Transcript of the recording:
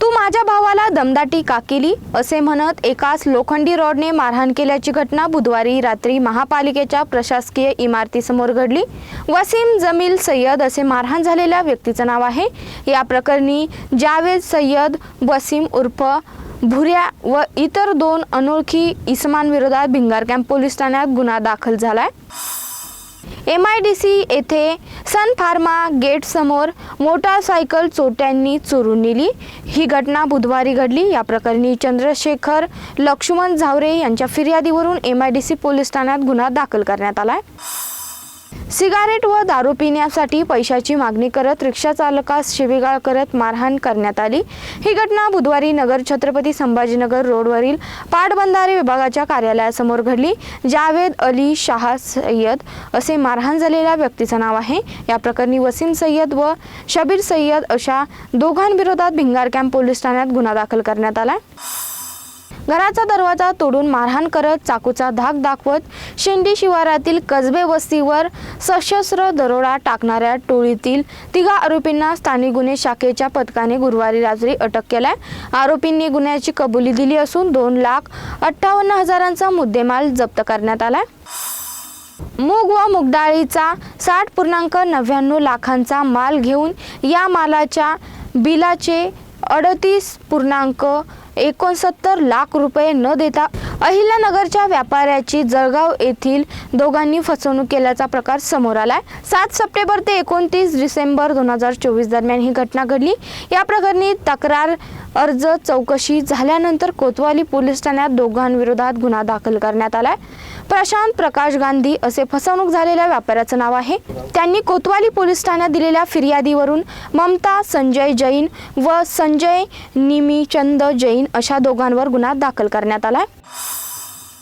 तू माझ्या भावाला दमदाटी का केली? असे म्हणत एकाच लोखंडी रॉडने मारहाण केल्याची घटना बुधवारी रात्री महापालिकेच्या प्रशासकीय इमारतीसमोर घडली. वसीम जमील सय्यद असे मारहाण झालेल्या व्यक्तीचं नाव आहे. या प्रकरणी जावेद सय्यद वसीम उर्फ भुऱ्या व इतर दोन अनोळखी इसमांविरोधात भिंगार कॅम्प पोलीस ठाण्यात गुन्हा दाखल झालाय. एम आय डी सी येथे सन फार्मा गेटसमोर मोटारसायकल चोट्यांनी चोरून नेली. ही घटना बुधवारी घडली. या प्रकरणी चंद्रशेखर लक्ष्मण झावरे यांच्या फिर्यादीवरून M I D C police ठाण्यात गुन्हा दाखल करण्यात आला आहे सिगारेट व दारू पिण्यासाठी पैशाची मागणी करत रिक्षा चालकास शिवीगाळ करत मारहाण करण्यात आली. ही घटना बुधवारी नगर छत्रपती संभाजीनगर रोडवरील पाटबंधारे विभागाच्या कार्यालयासमोर घडली. जावेद अली शाह सय्यद असे मारहाण झालेल्या व्यक्तीचं नाव आहे. या प्रकरणी वसीम सय्यद व शबीर सय्यद अशा दोघांविरोधात भिंगार कॅम्प पोलीस ठाण्यात गुन्हा दाखल करण्यात आला. घराचा दरवाजा तोडून मारहाण करत चाकूचा धाक दाखवत शेंडी शिवारातील कसबे वस्तीवर सशस्त्र दरोडा टाकणाऱ्या टोळीतील तिघा आरोपींना स्थानिक गुन्हे शाखेच्या पथकाने गुरुवारी रात्री अटक केलाय. आरोपींनी गुन्ह्याची कबुली दिली असून दोन लाख अठ्ठावन्न हजारांचा मुद्देमाल जप्त करण्यात आलाय. मूग व मुगडाळीचा साठ पूर्णांक नव्याण्णव लाखांचा माल घेऊन या मालाच्या बिलाचे अडतीस पूर्णांक एकोणसत्तर लाख रुपये न देता अहिल्यानगरच्या व्यापाऱ्याची जळगाव येथील दोघांनी फसवणूक केल्याचा प्रकार समोर आलाय. सात सप्टेंबर ते एकोणतीस डिसेंबर दोन हजार चोवीस दरम्यान ही घटना घडली. या प्रकरणी तक्रार अर्ज चौकशी झाल्यानंतर कोतवाली पोलीस ठाण्यात दोघांविरोधात गुन्हा दाखल करण्यात आलाय. प्रशांत प्रकाश गांधी असे फसवणूक झालेल्या व्यापाऱ्याचं नाव आहे. त्यांनी कोतवाली पोलीस ठाण्यात दिलेल्या फिर्यादीवरून ममता संजय जैन व संजय निमीचंद जैन अशा दोघांवर गुन्हा दाखल करण्यात आलाय.